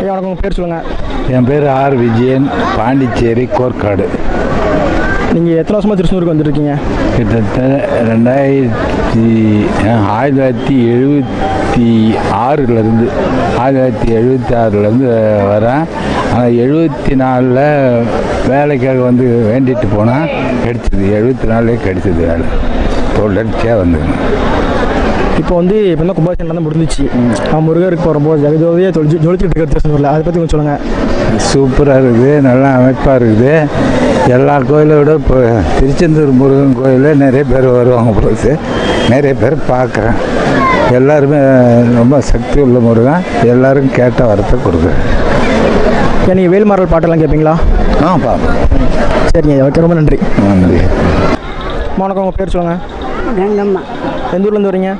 ஐயா வணக்கம். உங்கள் பேர் சொல்லுங்கள் என் பேர் ஆர் விஜயன் பாண்டிச்சேரி கோர்க்காடு. நீங்கள் எத்தனை வருஷமாக திருச்செந்தூருக்கு வந்துருக்கீங்க? கிட்டத்தட்ட ரெண்டாயிரத்தி ஆயிரத்தி தொள்ளாயிரத்தி எழுபத்தி ஆறுலேருந்து ஆயிரத்தி தொள்ளாயிரத்தி எழுபத்தி ஆறுலேருந்து வரேன். ஆனால் எழுபத்தி நாலில் வேலைக்காக வந்து வேண்டிட்டு போனால் கிடைச்சிது எழுபத்தி நாலுலேயே கிடைச்சிது வேலை. தொடர்ச்சியாக வந்துங்க இப்போ வந்து இப்போ தான் கும்பாபிஷேகம் நடந்து முடிஞ்சிச்சு. நான் முருகருக்கு போகும்போது ஜெகஜோதியாக தொழிச்சு ஜொலிச்சுட்டு இருக்கிற திருச்செந்தூரில் அதை பற்றி கொஞ்சம் சொல்லுங்கள் சூப்பராக இருக்குது நல்லா அமைப்பாக இருக்குது. எல்லா கோயிலை விட இப்போ திருச்செந்தூர் முருகன் கோயிலில் நிறைய பேர் வருவாங்க பொழுது நிறைய பேர் பார்க்குறேன். எல்லாருமே ரொம்ப சக்தி உள்ள முருகன். எல்லாரும் கேட்ட வரத்தை கொடுக்குறேன். ஏன் நீங்கள் வேல்மாரல் பாட்டெல்லாம் கேட்பீங்களா ஆ பார்ப்போம் சரிங்க ஓகே ரொம்ப நன்றி. நன்றி. வணக்கம் உங்கள் பேர் சொல்லுங்கள் எந்த ஊர்லேருந்து வரீங்க?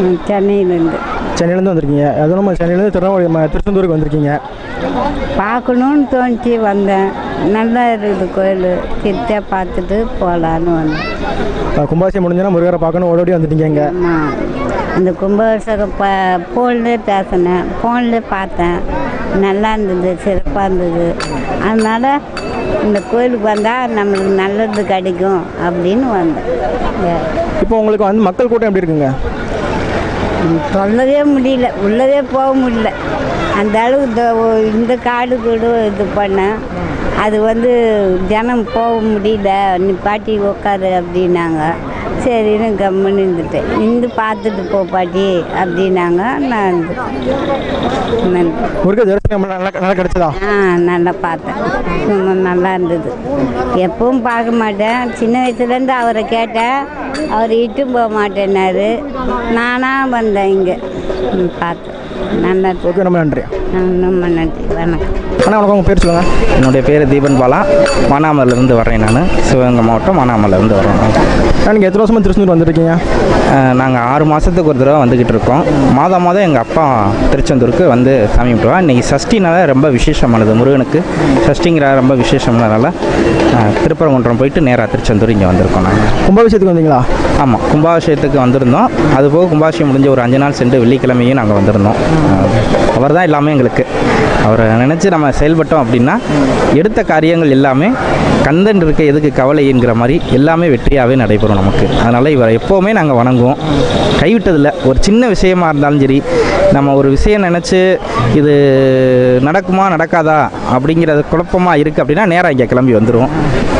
சென்னையிலேருந்து. சென்னையிலேருந்து வந்திருக்கீங்க. அதுவும் நம்ம சென்னையிலேருந்து திருநெல்வேலி திருச்செந்தூருக்கு வந்திருக்கீங்க. பார்க்கணுன்னு தோணுச்சு வந்தேன். நல்லா இருக்குது கோயில். கிட்ட பார்த்துட்டு போகலான்னு வந்தேன். அஹ் கும்பாபிஷேகம் முடிஞ்சுன்னா முருகரை பார்க்கணும். ஓடோடி வந்துட்டீங்க இங்கே. அந்த கும்பாபிஷேகம் ப ஃபோன்லேயே பேசினேன். ஃபோன்லேயே பார்த்தேன். நல்லா இருந்தது சிறப்பாக இருந்தது. அதனால் இந்த கோயிலுக்கு வந்தால் நம்மளுக்கு நல்லது கிடைக்கும் அப்படின்னு வந்தேன். இப்போ உங்களுக்கு வந்து மக்கள் கூட்டம் எப்படி இருக்குங்க? சொல்லவே முடியல உள்ளவே போக முடியல. அந்த அளவு இந்த இந்த காடு கூட இது பண்ணேன் அது வந்து ஜனம் போக முடியல. நிப்பாட்டி உட்காரு அப்படின்னாங்க. சரின்னு கம்முன்னு இருந்துட்டேன். இருந்து பார்த்துட்டு போ பாட்டி அப்படின்னாங்க. நான் நல்லா நல்லா கிடைச்சதா? ஆ நல்லா பார்த்தேன். சும்மா நல்லா இருந்தது. எப்பவும் பார்க்க மாட்டேன். சின்ன வயசுலேருந்து அவரை கேட்டேன். அவர் இட்டும் போக மாட்டேன்னாரு. நானாக வந்தேன் இங்கே. ம், பார்த்தேன். நல்லா. ஓகே ரொம்ப நன்றி ரொம்ப நன்றி. வணக்கம். அண்ணா வணக்கம் உங்கள் பேர் சொல்லுங்கள் என்னுடைய பேர் தீபன் பாலா. மானாமலேருந்து வர்றேன் நான். சிவகங்கை மாவட்டம் மானாமலேருந்து வரேன் நீங்கள் எத்தனை வருஷமாக திருச்செந்தூர் வந்திருக்கீங்க? நாங்கள் ஆறு மாதத்துக்கு ஒரு தடவை வந்துக்கிட்டு இருக்கோம். மாதம் மாதம் எங்கள் அப்பா திருச்செந்தூருக்கு வந்து சாமி கும்பிடுவா இன்றைக்கி சஷ்டினால ரொம்ப விசேஷமானது முருகனுக்கு. சஷ்டிங்கிற ரொம்ப விசேஷமானதால அஹ், திருப்பரங்குன்றம் போயிட்டு நேராக திருச்செந்தூர் இங்கே வந்திருக்கோம் நாங்கள் கும்பாபிஷேகத்துக்கு வந்தீங்களா? ஆமாம் கும்பாபிஷேகத்துக்கு வந்திருந்தோம். அதுபோக கும்பாபிஷேகம் முடிஞ்ச ஒரு அஞ்சு நாள் சென்று வெள்ளிக்கிழமையும் நாங்கள் வந்திருந்தோம். அவர் தான் எல்லாமே எங்களுக்கு. அவரை நினச்சி நம்ம செயல்பட்டோம் அப்படின்னா எடுத்த காரியங்கள் எல்லாமே கந்தன் இருக்க எதுக்கு கவலை என்கிற மாதிரி எல்லாமே வெற்றியாகவே நடைபெறும் நமக்கு. அதனால் இவரை எப்போவுமே நாங்கள் வணங்குவோம். கைவிட்டதில்லை. ஒரு சின்ன விஷயமா இருந்தாலும் சரி நம்ம ஒரு விஷயம் நினச்சி இது நடக்குமா நடக்காதா அப்படிங்கிறது குழப்பமாக இருக்குது அப்படின்னா நேராக இங்கே கிளம்பி வந்துடுவோம்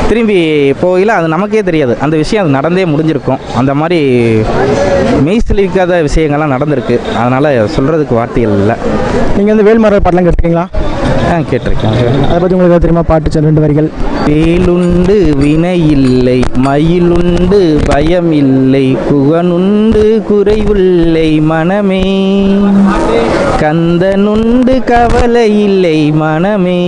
திரும்பி போகையில் அது நமக்கே தெரியாது. அந்த விஷயம் அது நடந்தே முடிஞ்சிருக்கும். அந்த மாதிரி மெய்சிலிக்காத விஷயங்கள்லாம் நடந்திருக்கு. அதனால் சொல்கிறதுக்கு வார்த்தைகள் இல்லை. நீங்கள் வந்து வேல்மாரல் பாட்டெல்லாம் கேட்டிருக்கீங்களா? கேட்டிருக்கேன். அதை பற்றி உங்களுக்கு தெரியுமா? பாட்டு ரெண்டு வரிகள். வேலுண்டு வினையில்லை மயிலுண்டு பயமில்லை குகனுண்டு குறைவில்லை மனமே. கந்தனுண்டு கவலை இல்லை மனமே.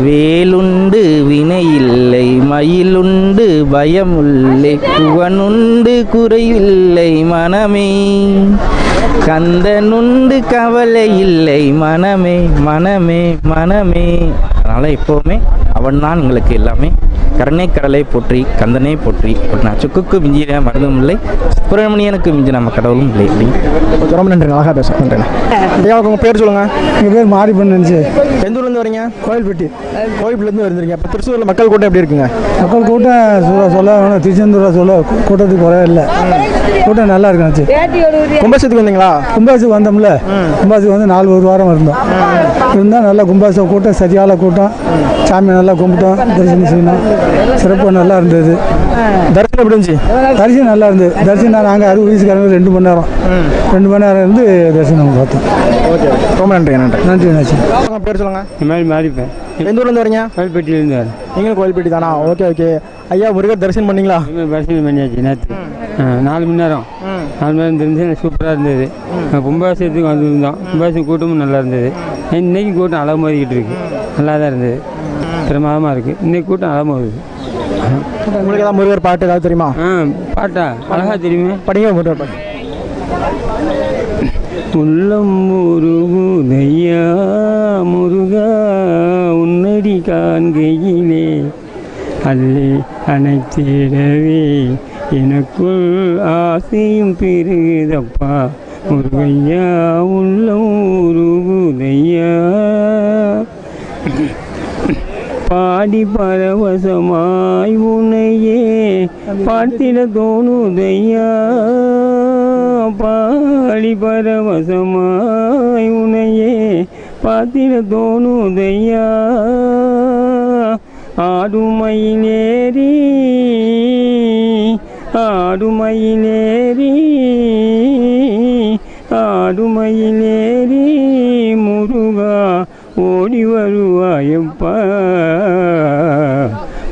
வேலுண்டு வினையில்லை மயிலுண்டு பயமில்லை குகனுண்டு குறைவில்லை மனமே. கந்தனுண்டு கவலை இல்லை. மனமே மனமே மனமே. அதனால் எப்போவுமே அவன் தான் எங்களுக்கு எல்லாமே. கருணை கடலை போற்றி கந்தனை போற்றி. நான் சுக்குக்கு மிஞ்சின மருந்தும் இல்லை. சுப்பிரமணியனுக்கு மிஞ்சின நம்ம கடவுளும் இல்லை. அப்படி. ஓகே ரொம்ப நன்றி. அழகாக பேச ஐயா உங்கள் பேர் சொல்லுங்கள் எங்கள் பேர் மாறி பண்ணுச்சு எந்த ஊர்லேருந்து வரீங்க? கோயில்பட்டி. கோயில்பட்டிலேருந்து வந்துருக்கீங்க. இப்போ திருச்செந்தூரில் மக்கள் கூட்டம் எப்படி இருக்குங்க? மக்கள் கூட்டம் சொல்ல சொல்ல திருச்செந்தூரை சொல்ல கூட்டத்துக்கு குறைய இல்லை. கூட்டம் நல்லா இருக்குச்சு கும்பாபிஷேகத்துக்கு வந்தீங்களா? கும்பாசுக்கு வந்தோம்ல. கும்பாசுக்கு வந்து நாலு ஒரு வாரம் இருந்தோம். இருந்தால் நல்லா கும்பாசு கூட்டம் சரியான கூட்டம். சாமியை நல்லா கும்பிட்டோம் தரிசனம் செய்யணும் சிறப்பாக நல்லா இருந்தது. தரிசனம் எப்படி இருந்துச்சு? தரிசனம் நல்லா இருந்தது. தரிசனம் நாங்கள் அறுபது வயசுக்காரங்க ரெண்டு மணி நேரம். ரெண்டு மணி நேரம் இருந்து தரிசனம் பார்த்தோம். ஓகே. ரொம்ப நன்றி நன்றி. நன்றி நன்றி. உங்கள் பேர் சொல்லுங்கள் இந்த மாதிரி மாறிப்பேன். எந்த ஊர்லேருந்து வரீங்க? கல்பட்டியிலேருந்து வரேன். நீங்களும் கோயில்பட்டி தானா? Okay okay. ஐயா முருகர் தரிசனம் பண்ணீங்களா? தரிசனம் பண்ணியாச்சு நேற்று நாலு மணி நேரம். நாலு மணி நேரம் தெரிஞ்சு சூப்பராக இருந்தது. கும்பாபிஷேகத்துக்கு வந்திருந்தோம். கும்பாபிஷேகம் கூட்டமும் நல்லா இருந்தது. இன்னைக்கு கூட்டம் அளவு மோதிக்கிட்டு இருக்கு. நல்லா தான் இருந்தது. பிரமாதமாக இருக்குது இன்னைக்கு கூட்டம் அளவு மோதுது. உங்களுக்கு ஏதாவது முருகர் பாட்டு ஏதாவது தெரியுமா? ஆ பாட்டா? அழகா தெரியுமே. படிங்க முருகர் பாட்டு. உள்ளம் முருகுதையா முருகா உன்னடி காண்கையிலே. அல்லே அனைத்திடவே எனக்குள் ஆசையும் பெருகுதப்பா முருகையா உள்ளம் உருகுதையா பாடி பரவசமாய் உன்னையே பார்த்திட தோணுதையா. பாடி பரவசமாய் உனையே பார்த்திட தோணுதையா ஆடுமையிலேறி ஆடுமையிலேறி ஆடுமையிலேறி முருகா ஓடி வருவாயப்பா.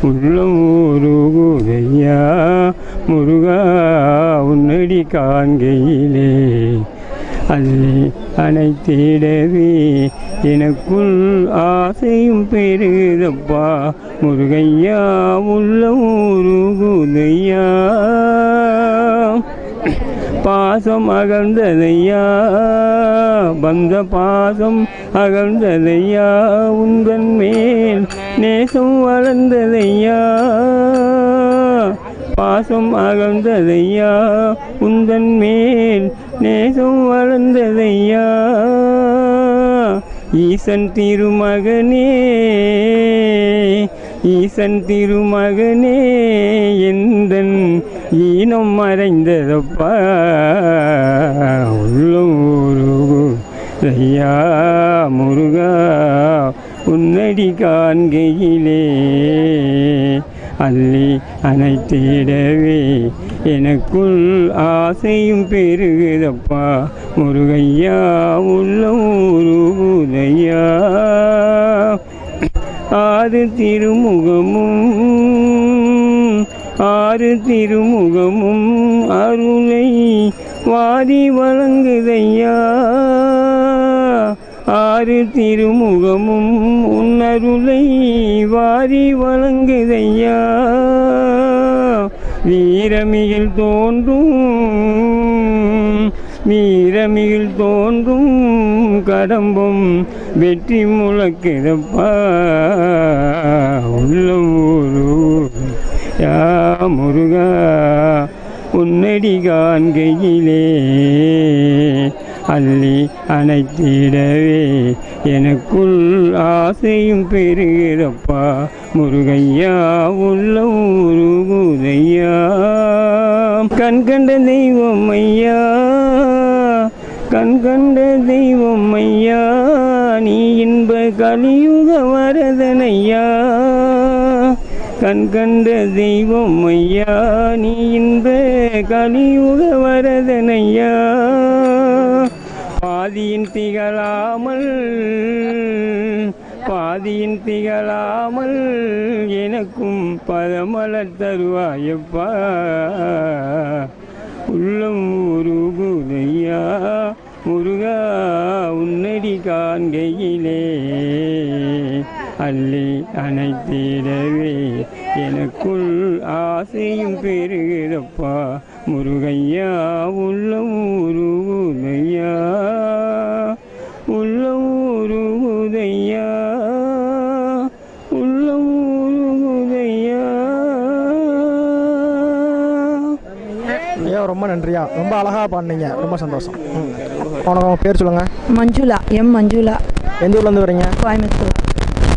உள்ளம் ஊருகுதையா. முருகா உன்னடி காண்கையிலே அள்ளி அனைத்திடவே எனக்குள் ஆசையும் பெருதப்பா முருகையா உள்ள ஊருகுதையா. பாசம் அகழ்ந்ததையா வந்த பாசம் அகழ்ந்ததையா. உந்தன் மேல் நேசம் வளர்ந்ததையா. பாசம் அகழ்ந்ததையா உந்தன் மேல் நேசம் வளர்ந்ததையா? ஈசன் திருமகனே ஈசன் திருமகனே எந்தன் ஈனம் மறைந்ததப்பா? உள்ளம் ஐயா முருகா உன்னடி காண்கையிலே. அள்ளி அனைத்திடவே எனக்குள் ஆசையும் பெருகுதப்பா. முருகையா உள்ள உருகுதையா ஆறு திருமுகமும் ஆறு திருமுகமும் அருளை வாரி வழங்குதையா. ஆறு திருமுகமும் உன்னருளை வாரி வழங்குதையா வீரமிகில் தோன்றும் வீரமிகில் தோன்றும் கடம்பும் வெற்றி முழக்கிறப்பா உள்ள ஊரு யா முருகா உன்னடி காண்கையிலே அள்ளி அணைத்திடவே. எனக்குள் ஆசையும் பெறுகிறப்பா. முருகையா உள்ள உருகுதையா கண் கண்ட தெய்வம் ஐயா. கண் கண்ட தெய்வம் ஐயா. நீ இன்ப கலியுக வரதனையா கண் கண்ட தெய்வம் ஐயா. நீ இன்ப கலியுக வரதனையா பாதியின் திகழாமல் பாதியின் திகழாமல் எனக்கும் பதமலர் தருவாயப்பா. உள்ளம் உருகுதையா முருகா உன்னடி காண்கையிலே அள்ளி அனைத்திடவே எனக்குள் ஆசையும் பெருகிறப்பா. முருகையா உள்ளம் உருகுதையா உள்ளம் உருகுதையா உள்ளம் உருகுதையா ஐயா ரொம்ப நன்றியா. ரொம்ப அழகாக பாடினீங்க. ரொம்ப சந்தோஷம். உனக்கு உங்க பேர் சொல்லுங்கள் மஞ்சுளா எம் மஞ்சுளா. எந்த ஊர்லேருந்து வரீங்க? கோயம்புத்தூர்.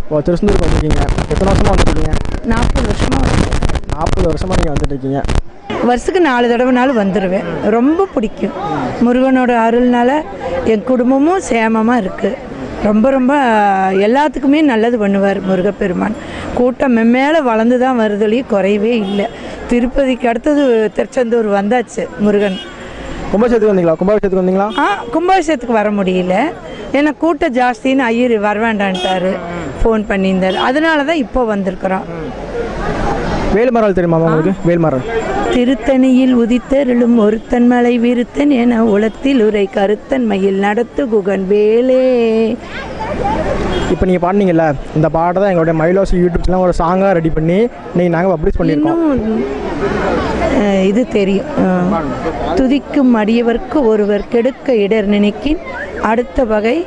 ஓ திருச்செந்தூருக்கு வந்திருக்கீங்க. எத்தனை வருஷமாக வந்துருக்கீங்க? நாற்பது வருஷமாக நாற்பது வருஷமாக நீங்கள் வந்துட்டு இருக்கீங்க. வருஷத்துக்கு நாலு தடவைனாலும் வந்துடுவேன் ரொம்ப பிடிக்கும். முருகனோட அருள்னால என் குடும்பமும் சேமமாக இருக்குது ரொம்ப ரொம்ப எல்லாத்துக்குமே நல்லது பண்ணுவார் முருகப்பெருமான். கூட்டம் மென்மேலே வளர்ந்து தான் வருதுலயே குறையவே இல்லை. திருப்பதிக்கு அடுத்தது திருச்செந்தூர் வந்தாச்சு முருகன். கும்பாபிஷேகத்துக்கு வந்தீங்களா? கும்பாபிஷேகத்துக்கு வந்தீங்களா? ஆ கும்பாபிஷேகத்துக்கு வர முடியல. ஏன்னா கூட்டம் ஜாஸ்தின்னு ஐயர் வர வேண்டான்ட்டாரு. ஃபோன் பண்ணியிருந்தார். அதனால தான் இப்போ வந்திருக்கிறோம். வேல்மரால் தெரியுமா உங்களுக்கு? வேல்மரால் திருத்தணியில் உதித்தருளும் ஒருத்தன் மலை விருத்தன் என உளத்தில் உரை கருத்தன் மயில் நடத்து குகன் வேலே. இப்போ நீங்கள் பாடினீங்கல்ல இந்த பாட்டை தான் எங்களுடைய மைலோஸ் யூடியூப்ஸ்லாம் ஒரு சாங்காக ரெடி பண்ணி நீங்கள் நாங்கள் பப்ளிஷ் பண்ணியிருக்கோம். இது தெரியும். துதிக்கும் அடியவர்க்கு ஒருவர் கெடுக்க இடர் நினைக்கின் அடுத்த வகை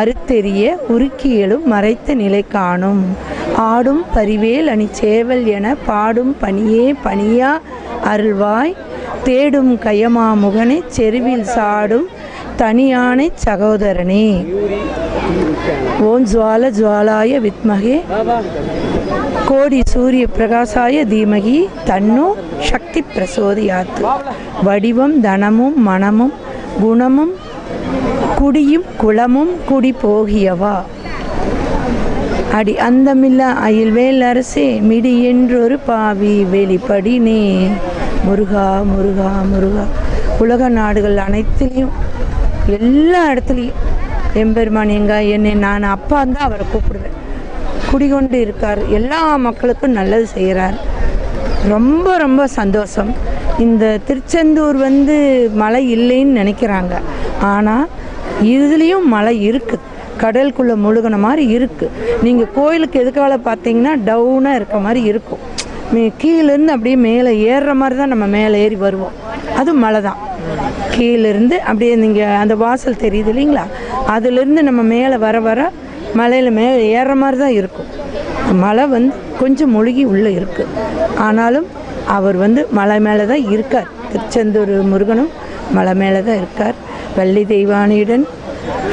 அறுத்தெறிய உருக்கியலும் மறைத்த நிலை காணும். ஆடும் பரிவேல் அணி சேவல் என பாடும் பணியே பணியா அருள்வாய். தேடும் கயமா முகனை செருவில் சாடும் தனியானை சகோதரனே. ஓம் ஜுவால ஜுவாலாய வித்மகே. கோடி சூரிய பிரகாசாய தீமகி தன்னோ சக்தி பிரசோதியாத்து. வடிவம் தனமும் மனமும் குணமும் குடியும் குளமும் குடி போகியவா? அடி அந்தமில்ல அயில்வேல் அரசே மிடி என்றொரு பாவி வெளிப்படினே. முருகா முருகா முருகா. உலக நாடுகள் அனைத்துலேயும் எல்லா இடத்துலையும். எம்பெருமான் எங்க என்னை நான் அப்பா தான் அவரை கூப்பிடுவேன். குடிகொண்டு இருக்கார். எல்லா மக்களுக்கும் நல்லது செய்கிறார். ரொம்ப ரொம்ப சந்தோஷம். இந்த திருச்செந்தூர் வந்து மழை இல்லைன்னு நினைக்கிறாங்க. ஆனால் இதுலேயும் மழை இருக்குது கடலுக்குள்ளே முழுகின மாதிரி இருக்குது நீங்கள் கோயிலுக்கு எதுக்கால பார்த்தீங்கன்னா டவுனாக இருக்க மாதிரி இருக்கும். மே- கீழேருந்து அப்படியே மேலே ஏறுற மாதிரி தான் நம்ம மேலே ஏறி வருவோம். அது மலை தான். கீழேருந்து அப்படியே நீங்கள் அந்த வாசல் தெரியுது இல்லைங்களா? அதுலேருந்து நம்ம மேலே வர வர மலையில் மேலே ஏறுற மாதிரி தான் இருக்கும். மலை வந்து கொஞ்சம் மூழ்கி உள்ளே இருக்குது ஆனாலும் அவர் வந்து மலை மேலே தான் இருக்கார். திருச்செந்தூர் முருகனும் மலை மேலே தான் இருக்கார். வள்ளி தெய்வானியுடன்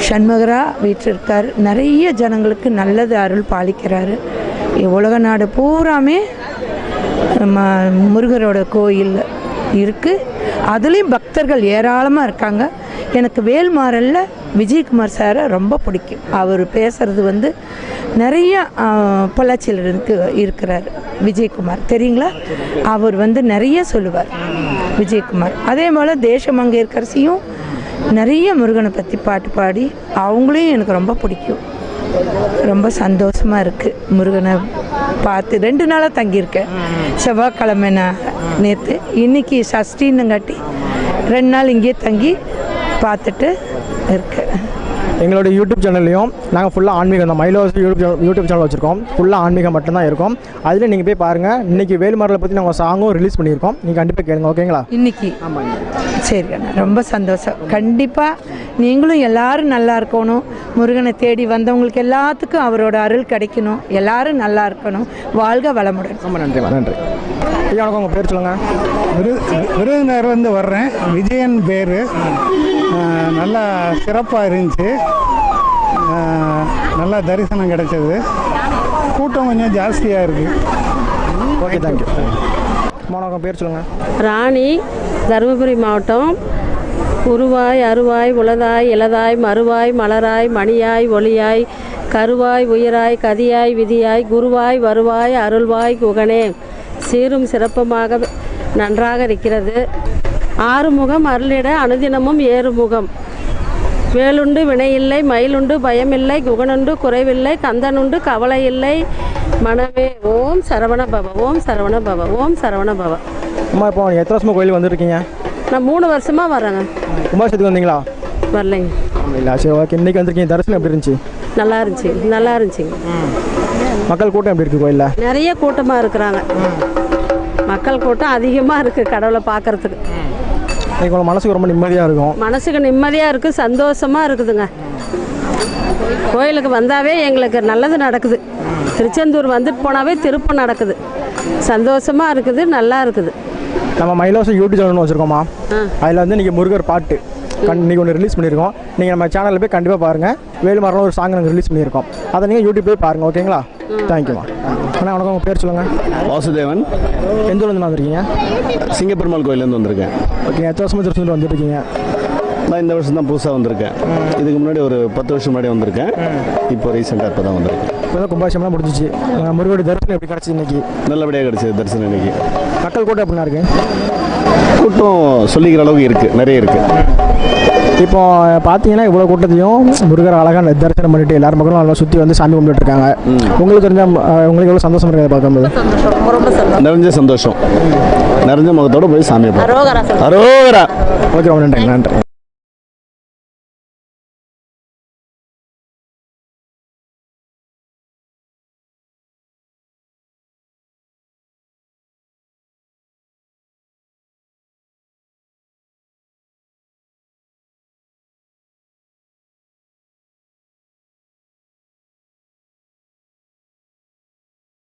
சண்முகரா வீற்றிருக்கார். நிறைய ஜனங்களுக்கு நல்லது அருள் பாலிக்கிறாரு. உலக நாடு பூராமே முருகரோட கோயில் இருக்குது அதுலேயும் பக்தர்கள் ஏராளமாக இருக்காங்க. எனக்கு வேல்மாறல்ல விஜயகுமார் சாரை ரொம்ப பிடிக்கும். அவர் பேசுகிறது வந்து நிறைய பொள்ளாச்சியில் இருக்கு இருக்கிறார் விஜயகுமார். தெரியுங்களா? அவர் வந்து நிறைய சொல்லுவார் விஜயகுமார். அதே போல் தேசமங்கேற்கரசியும் நிறைய முருகனை பற்றி பாட்டு பாடி அவங்களையும் எனக்கு ரொம்ப பிடிக்கும். ரொம்ப சந்தோஷமாக இருக்குது முருகனை பார்த்து ரெண்டு நாளாக தங்கியிருக்கேன். செவ்வாய்க்கிழமை நான் நேற்று இன்னைக்கு சஷ்டின்னுங்காட்டி ரெண்டு நாள் இங்கேயே தங்கி பார்த்துட்டு இருக்கேன். எங்களோட யூடியூப் சேனல்லையும் நாங்கள் ஃபுல்லாக ஆன்மீகம் தான் மயிலோஸ் யூடியூப் யூடியூப் சேனல் வச்சுருக்கோம். ஃபுல்லாக ஆன்மீகம் மட்டும்தான் இருக்கும். அதில் நீங்கள் போய் பாருங்கள் இன்றைக்கி வேலுமரலை பற்றி நாங்கள் சாங்கும் ரிலீஸ் பண்ணியிருக்கோம். நீங்கள் கண்டிப்பாக கேளுங்க ஓகேங்களா இன்னைக்கு. சரி அண்ணா ரொம்ப சந்தோஷம். கண்டிப்பாக நீங்களும் எல்லாரும் நல்லா இருக்கணும். முருகனை தேடி வந்தவங்களுக்கு எல்லாத்துக்கும் அவரோட அருள் கிடைக்கணும். எல்லாரும் நல்லா இருக்கணும். வாழ்க வளமுடன். ரொம்ப நன்றிம்மா நன்றி. ஐயா வணக்கம் உங்கள் பேர் சொல்லுங்கள் விரு விருதுநகர்லேருந்து வர்றேன். விஜயன் பேர். நல்லா சிறப்பாக இருந்துச்சு. நல்லா தரிசனம் கிடைச்சது. கூட்டம் கொஞ்சம் ஜாஸ்தியாக இருக்குது ஓகே தேங்க்யூ வணக்கம் பேர் சொல்லுங்கள் ராணி தருமபுரி மாவட்டம். உருவாய் அருவாய் உளதாய் இளதாய் மறுவாய் மலராய் மணியாய் ஒளியாய் கருவாய் உயிராய் கதியாய் விதியாய் குருவாய் வருவாய் அருள்வாய் குகனே. சீரும் சிறப்புமாக நன்றாக இருக்கிறது. ஆறுமுகம் அருளிட அனுதினமும் ஏறுமுகம். வேலுண்டு வினையில்லை மயிலுண்டு பயமில்லை குகனுண்டு குறைவில்லை கந்தனுண்டு கவலை இல்லை மனமே ஓம் சரவண பவ ஓம் சரவண பவ ஓம் சரவண பவ. அம்மா இப்போ எத்தனை வருஷமாக கோயிலுக்கு வந்திருக்கீங்க? நான் மூணு வருஷமா வரேங்க கும்பாபிஷேகத்துக்கு வந்தீங்களா? வரலைங்க. இல்லை சரி ஓகே இன்றைக்கி வந்திருக்கீங்க. தரிசனம் எப்படி இருந்துச்சு? நல்லா இருந்துச்சு நல்லா இருந்துச்சுங்க மக்கள் கூட்டம் எப்படி இருக்குது கோயிலில்? நிறைய கூட்டமாக இருக்கிறாங்க. மக்கள் கூட்டம் அதிகமாக இருக்குது கடவுளை பார்க்கறதுக்கு. உங்கள் மனசுக்கு ரொம்ப நிம்மதியாக இருக்கும். மனசுக்கு நிம்மதியாக இருக்குது சந்தோஷமாக இருக்குதுங்க. கோயிலுக்கு வந்தாவே எங்களுக்கு நல்லது நடக்குது. திருச்செந்தூர் வந்துட்டு போனாவே திருப்பம் நடக்குது. சந்தோஷமாக இருக்குது நல்லா இருக்குது. நம்ம மயிலாசம் யூடியூப் சேனல் வச்சுருக்கோமா அதில் வந்து இன்றைக்கி முருகர் பாட்டு கண் இன்றைக்கி ஒன்று ரிலீஸ் பண்ணியிருக்கோம். நீங்கள் நம்ம சேனலில் போய் கண்டிப்பாக பாருங்கள் வேலுமரம் ஒரு சாங் நாங்கள் ரிலீஸ் பண்ணியிருக்கோம். அதை நீங்கள் யூடியூப் போய் பாருங்கள் ஓகேங்களா தேங்க்யூமா அண்ணா வணக்கம். உங்கள் பேர் சொல்லுங்கள் வாசுதேவன். எந்த ஊர்லேருந்து வந்திருக்கீங்க சிங்கப்பெருமாள் கோயிலேருந்து வந்திருக்கேன். ஓகே எத்தனை வருஷமாக திருச்செந்தூர் வந்துருக்கீங்க நான் இந்த வருஷம் தான் புதுசாக வந்திருக்கேன். இதுக்கு முன்னாடி ஒரு பத்து வருஷம் முன்னாடி வந்திருக்கேன். இப்போ ரீசெண்டாக இப்போ தான் வந்திருக்கேன். இப்போ தான் கும்பாபிஷேகம்லாம் முடிஞ்சிச்சு. முருகோட தரிசனம் எப்படி கிடச்சி இன்னைக்கு? நல்லபடியாக கிடச்சிது தரிசனம் இன்னைக்கு. மக்கள் கூட்டம் எப்படின்னா இருக்கு? கூட்டம் சொல்லிக்கிற அளவுக்கு இருக்குது நிறைய இருக்குது இப்போ பார்த்தீங்கன்னா இவ்வளோ கூட்டத்தையும் முருகர் அழகாக தரிசனம் பண்ணிட்டு எல்லாரும் மக்களும் நல்லா சுற்றி வந்து சாமி கும்பிட்டு இருக்காங்க உங்களுக்கு தெரிஞ்ச உங்களுக்கு எவ்வளோ சந்தோஷம் இருக்குது பார்க்கும்போது நிறைஞ்ச சந்தோஷம். நிறைஞ்ச முகத்தோட போய் பார்ப்போம். அரோகரா ஓகே ரொம்ப நன்றி நன்றி.